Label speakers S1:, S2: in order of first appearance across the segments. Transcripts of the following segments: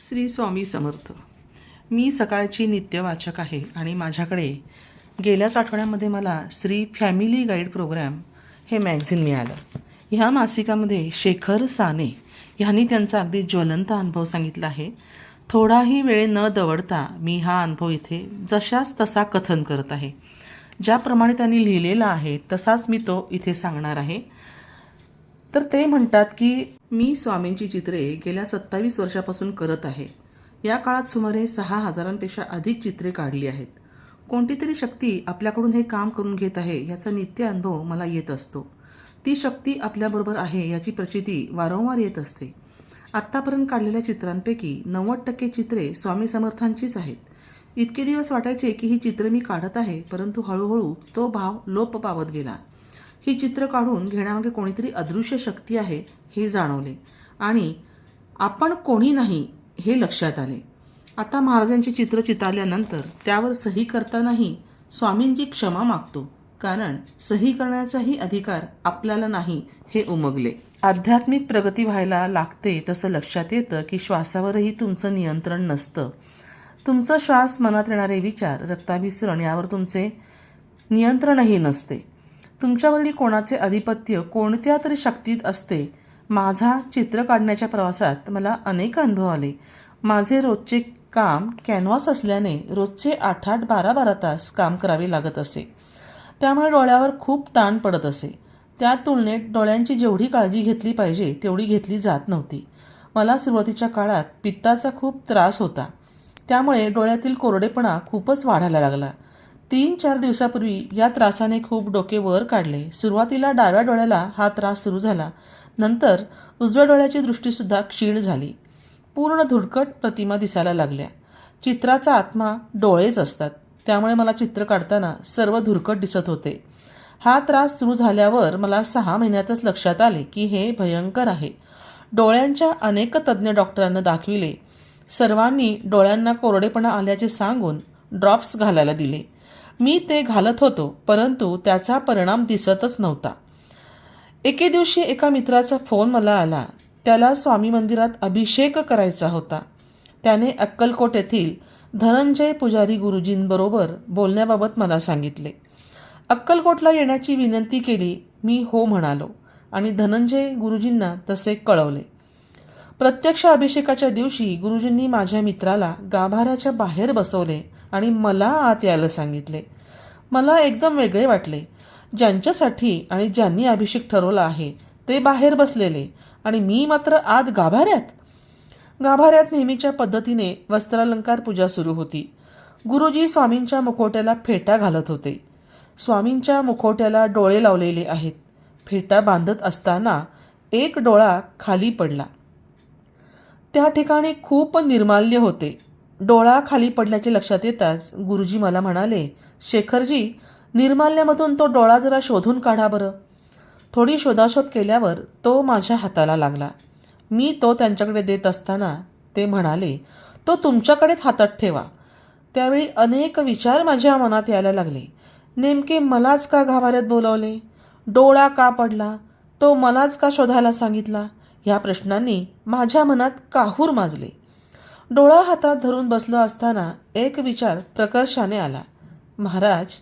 S1: श्री स्वामी समर्थ. मी सकाळची नित्यवाचक आहे आणि माझ्याकडे गेल्याच आठवड्यामध्ये मला श्री फॅमिली गाईड प्रोग्रॅम हे मॅगझिन मिळालं. ह्या मासिकामध्ये शेखर साने ह्यांनी त्यांचा अगदी ज्वलंत अनुभव सांगितला आहे. थोडाही वेळ न दवडता मी हा अनुभव इथे जशाच तसा कथन करत आहे. ज्याप्रमाणे त्यांनी लिहिलेला आहे तसाच मी तो इथे सांगणार आहे. तर ते म्हणतात की मी स्वामींची चित्रे गेल्या सत्तावीस वर्षापासून करत आहे. या काळात सुमारे सहा हजारांपेक्षा अधिक चित्रे काढली आहेत. कोणती तरी शक्ती आपल्याकडून हे काम करून घेत आहे याचा नित्य अनुभव मला येत असतो. ती शक्ती आपल्याबरोबर आहे याची प्रचिती वारंवार येत असते. आत्तापर्यंत काढलेल्या चित्रांपैकी नव्वद टक्के चित्रे स्वामी समर्थांचीच आहेत. इतके दिवस वाटायचे की ही चित्र मी काढत आहे परंतु हळूहळू तो भाव लोप पावत गेला. ही चित्र काढून घेण्यामागे कोणीतरी अदृश्य शक्ती आहे हे जाणवले. आणि आपण कोणी नाही हे लक्षात आले. आता महाराजांची चित्र चितारल्यानंतर त्यावर सही करतानाही स्वामींची क्षमा मागतो. कारण सही करण्याचाही अधिकार आपल्याला नाही हे उमगले. आध्यात्मिक प्रगती व्हायला लागते तसं लक्षात येतं की श्वासावरही तुमचं नियंत्रण नसतं. तुमचं श्वास मनात येणारे विचार रक्ताभिसरण यावर तुमचे नियंत्रणही नसते. तुमच्यावरील कोणाचे आधिपत्य कोणत्या तरी शक्तीत असते माझा चित्र काढण्याच्या प्रवासात मला अनेक अनुभव आले. माझे रोजचे काम कॅनव्हास असल्याने रोजचे आठ आठ बारा बारा तास काम करावे लागत असे. त्यामुळे डोळ्यावर खूप ताण पडत असे. त्या तुलनेत डोळ्यांची जेवढी काळजी घेतली पाहिजे तेवढी घेतली जात नव्हती. मला सुरुवातीच्या काळात पित्ताचा खूप त्रास होता. त्यामुळे डोळ्यातील कोरडेपणा खूपच वाढायला लागला. तीन चार दिवसापूर्वी या त्रासाने खूप डोके वर काढले. सुरुवातीला डाव्या डोळ्याला हा त्रास सुरू झाला. नंतर उजव्या डोळ्याची दृष्टीसुद्धा क्षीण झाली. पूर्ण धुडकट प्रतिमा दिसायला लागल्या. चित्राचा आत्मा डोळेच असतात. त्यामुळे मला चित्र काढताना सर्व धुरकट दिसत होते. हा त्रास सुरू झाल्यावर मला सहा महिन्यातच लक्षात आले की हे भयंकर आहे. डोळ्यांच्या अनेक तज्ज्ञ डॉक्टरांना दाखविले. सर्वांनी डोळ्यांना कोरडेपणा आल्याचे सांगून ड्रॉप्स घालायला दिले. मी ते घालत होतो परंतु त्याचा परिणाम दिसतच नव्हता. एके दिवशी एका मित्राचा फोन मला आला. त्याला स्वामी मंदिरात अभिषेक करायचा होता. त्याने अक्कलकोट येथील धनंजय पुजारी गुरुजींबरोबर बोलण्याबाबत मला सांगितले. अक्कलकोटला येण्याची विनंती केली मी हो म्हणालो आणि धनंजय गुरुजींना तसे कळवले. प्रत्यक्ष अभिषेकाच्या दिवशी गुरुजींनी माझ्या मित्राला गाभाऱ्याच्या बाहेर बसवले आणि मला आत यायला सांगितले. मला एकदम वेगळे वाटले. ज्यांच्यासाठी आणि ज्यांनी अभिषेक ठरवला आहे ते बाहेर बसलेले. आणि मी मात्र आत गाभाऱ्यात? गाभाऱ्यात नेहमीच्या पद्धतीने वस्त्रालंकार पूजा सुरू होती. गुरुजी स्वामींच्या मुखवट्याला फेटा घालत होते. स्वामींच्या मुखवट्याला डोळे लावलेले आहेत. फेटा बांधत असताना एक डोळा खाली पडला. त्या ठिकाणी खूप निर्माल्य होते. डोळा खाली पडल्याचे लक्षात येताच गुरुजी मला म्हणाले शेखरजी निर्माल्यामधून तो डोळा जरा शोधून काढा बरं. थोडी शोधाशोध केल्यावर तो माझ्या हाताला लागला. मी तो त्यांच्याकडे देत असताना ते म्हणाले तो तुमच्याकडेच हातात ठेवा. त्यावेळी अनेक विचार माझ्या मनात यायला लागले. नेमके मलाच का गाभाऱ्यात बोलवले? डोळा का पडला? तो मलाच का शोधायला सांगितला? ह्या प्रश्नांनी माझ्या मनात काहूर माजले. डोळा हातात धरून बसलो असताना एक विचार प्रकर्षाने आला. महाराज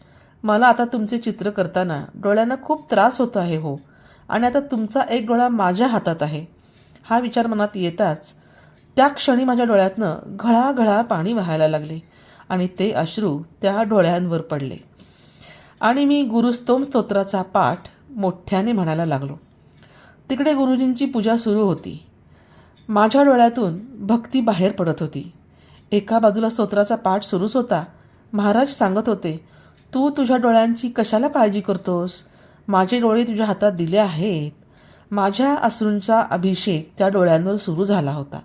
S1: मला आता तुमचे चित्र करताना डोळ्यांना खूप त्रास होत आहे हो. आणि आता तुमचा एक डोळा माझ्या हातात आहे. हा विचार मनात येताच त्या क्षणी माझ्या डोळ्यातनं घळाघळा पाणी वाहायला लागले आणि ते अश्रू त्या डोळ्यांवर पडले. आणि मी गुरुस्तोम स्तोत्राचा पाठ मोठ्याने म्हणायला लागलो. तिकडे गुरुजींची पूजा सुरू होती. माझ्या डोळ्यातून भक्ती बाहेर पडत होती. एका बाजूला स्तोत्राचा पाठ सुरूच होता. महाराज सांगत होते तू तुझ्या डोळ्यांची कशाला काळजी करतोस? माझे डोळे तुझ्या हातात दिले आहेत. माझ्या अश्रूंचा अभिषेक त्या डोळ्यांवर सुरू झाला होता.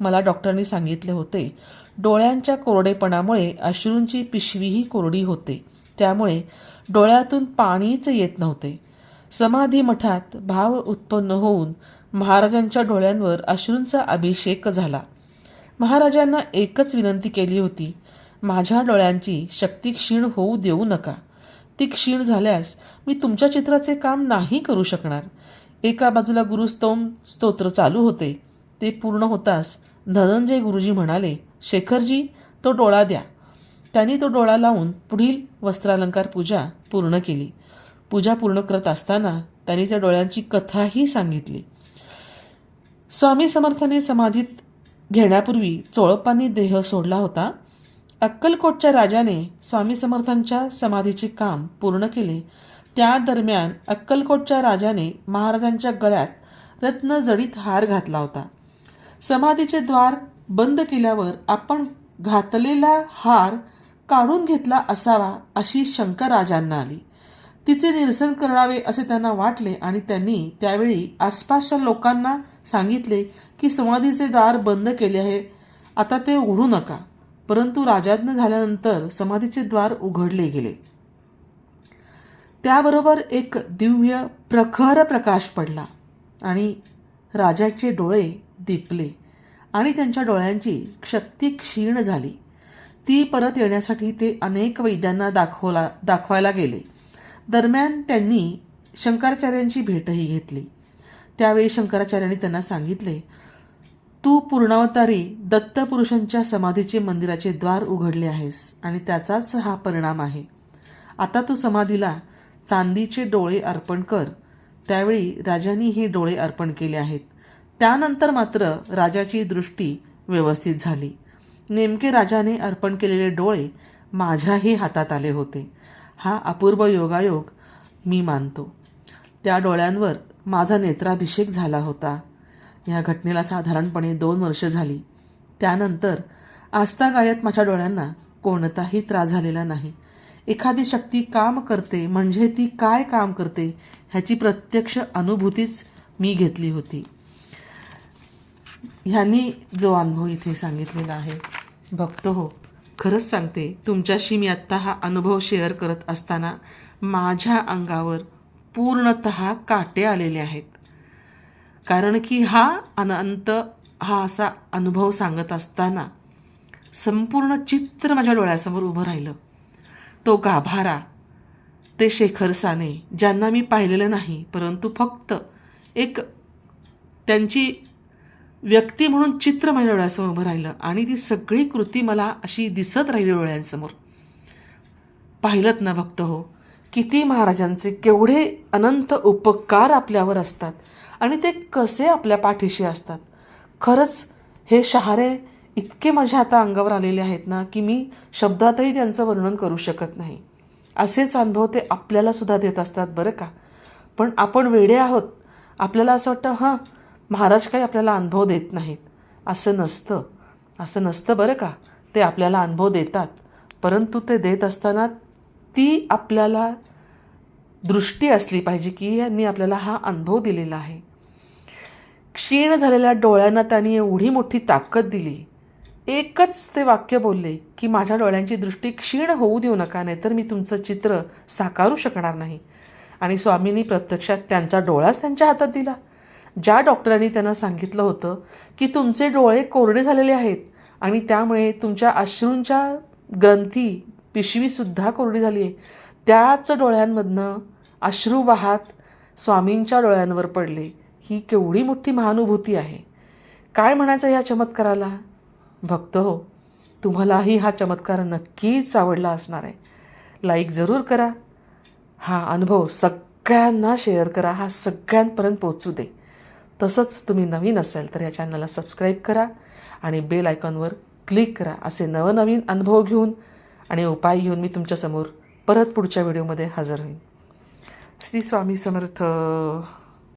S1: मला डॉक्टरांनी सांगितले होते डोळ्यांच्या कोरडेपणामुळे अश्रूंची पिशवीही कोरडी होते. त्यामुळे डोळ्यातून पाणीच येत नव्हते. समाधी मठात भाव उत्पन्न होऊन महाराजांच्या डोळ्यांवर अश्रूंचा अभिषेक झाला. महाराजांना एकच विनंती केली होती माझ्या डोळ्यांची शक्ती क्षीण होऊ देऊ नका. ती क्षीण झाल्यास मी तुमच्या चित्राचे काम नाही करू शकणार. एका बाजूला गुरुस्तोम स्तोत्र चालू होते. ते पूर्ण होताच धनंजय गुरुजी म्हणाले शेखरजी तो डोळा द्या. त्यांनी तो डोळा लावून पुढील वस्त्रालंकार पूजा पूर्ण केली. पूजा पूर्ण करत असताना त्यांनी त्या डोळ्यांची कथाही सांगितली. स्वामी समर्थाने समाधीत घेण्यापूर्वी चोळप्पांनी देह सोडला होता. अक्कलकोटच्या राजाने स्वामी समर्थांच्या समाधीचे काम पूर्ण केले. त्या दरम्यान अक्कलकोटच्या राजाने महाराजांच्या गळ्यात रत्नजडीत हार घातला होता. समाधीचे द्वार बंद केल्यावर आपण घातलेला हार काढून घेतला असावा अशी शंका राजांना आली. तिचे निरसन करावे असे त्यांना वाटले आणि त्यांनी त्यावेळी आसपासच्या लोकांना सांगितले की समाधीचे द्वार बंद केले आहे आता ते उघडू नका. परंतु राजाज्ञ झाल्यानंतर समाधीचे द्वार उघडले गेले. त्याबरोबर एक दिव्य प्रखर प्रकाश पडला आणि राजाचे डोळे दिपले आणि त्यांच्या डोळ्यांची शक्ती क्षीण झाली. ती परत येण्यासाठी ते अनेक वैद्यांना दाखवला दाखवायला गेले. दरम्यान त्यांनी शंकराचार्यांची भेटही घेतली. त्यावेळी शंकराचार्यांनी त्यांना सांगितले तू पूर्णावतारी दत्तपुरुषांच्या समाधीचे मंदिराचे द्वार उघडले आहेस आणि त्याचाच हा परिणाम आहे. आता तू समाधीला चांदीचे डोळे अर्पण कर. त्यावेळी राजांनी हे डोळे अर्पण केले आहेत. त्यानंतर मात्र राजाची दृष्टी व्यवस्थित झाली. नेमके राजाने अर्पण केलेले डोळे माझ्याही हातात आले होते. हा अपूर्व योगायोग मी मानतो. त्या डोळ्यांवर माझा नेत्राभिषेक झाला होता. या घटनेला साधारणपणे दोन वर्ष झाली. त्यानंतर आस्थागायत माझ्या डोळ्यांना कोणताही त्रास झालेला नाही. एखादी शक्ती काम करते म्हणजे ती काय काम करते ह्याची प्रत्यक्ष अनुभूतीच मी घेतली होती. ह्यांनी जो अनुभव इथे सांगितलेला आहे भक्त हो खरंच सांगते तुमच्याशी मी आत्ता हा अनुभव शेअर करत असताना माझ्या अंगावर पूर्णत काटे आलेले आहेत. कारण की हा अनंत हा असा अनुभव सांगत असताना संपूर्ण चित्र माझ्या डोळ्यासमोर उभं राहिलं. तो गाभारा ते शेखर साने ज्यांना मी पाहिलेलं नाही परंतु फक्त एक त्यांची व्यक्ती म्हणून चित्र माझ्या डोळ्यासमोर उभं राहिलं आणि ती सगळी कृती मला अशी दिसत राहिली डोळ्यांसमोर. पाहिलंत ना भक्त हो किती महाराजांचे केवढे अनंत उपकार आपल्यावर असतात आणि ते कसे आपल्या पाठीशी असतात. खरंच हे शहारे इतके माझ्या आता अंगावर आलेले आहेत ना की मी शब्दातही त्यांचं वर्णन करू शकत नाही. असेच अनुभव ते आपल्यालासुद्धा देत असतात बरं का? पण आपण वेडे आहोत. आपल्याला असं वाटतं हां महाराज काही आपल्याला अनुभव देत नाहीत. असं नसतं. असं नसतं बरं का. ते आपल्याला अनुभव देतात. परंतु ते देत असताना ती आपल्याला दृष्टी असली पाहिजे की यांनी आपल्याला हा अनुभव दिलेला आहे. क्षीण झालेल्या डोळ्यांना त्यांनी एवढी मोठी ताकद दिली. एकच ते वाक्य बोलले की माझ्या डोळ्यांची दृष्टी क्षीण होऊ देऊ नका नाहीतर मी तुमचं चित्र साकारू शकणार नाही. आणि स्वामींनी प्रत्यक्षात त्यांचा डोळाच त्यांच्या हातात दिला. ज्या डॉक्टरांनी त्यांना सांगितलं होतं की तुमचे डोळे कोरडे झालेले आहेत आणि त्यामुळे तुमच्या अश्रूंच्या ग्रंथी पिशवीसुद्धा कोरडी झाली आहे. त्याच डोळ्यांमधनं अश्रू वाहात स्वामींच्या डोळ्यांवर पडले. ही केवढी मोठी महानुभूती आहे. काय म्हणायचं या चमत्काराला? भक्त हो तुम्हालाही हा चमत्कार नक्कीच आवडला असणार आहे. लाईक जरूर करा. हा अनुभव सगळ्यांना शेअर करा. हा सगळ्यांपर्यंत पोचू दे. तसंच तुम्ही नवीन असेल तर या चॅनलला सबस्क्राईब करा आणि बेल आयकॉनवर क्लिक करा असे नवनवीन अनुभव घेऊन आणि उपाय घेऊन मी तुमच्यासमोर परत पुढच्या व्हिडिओमध्ये हजर होईन. श्री स्वामी समर्थ.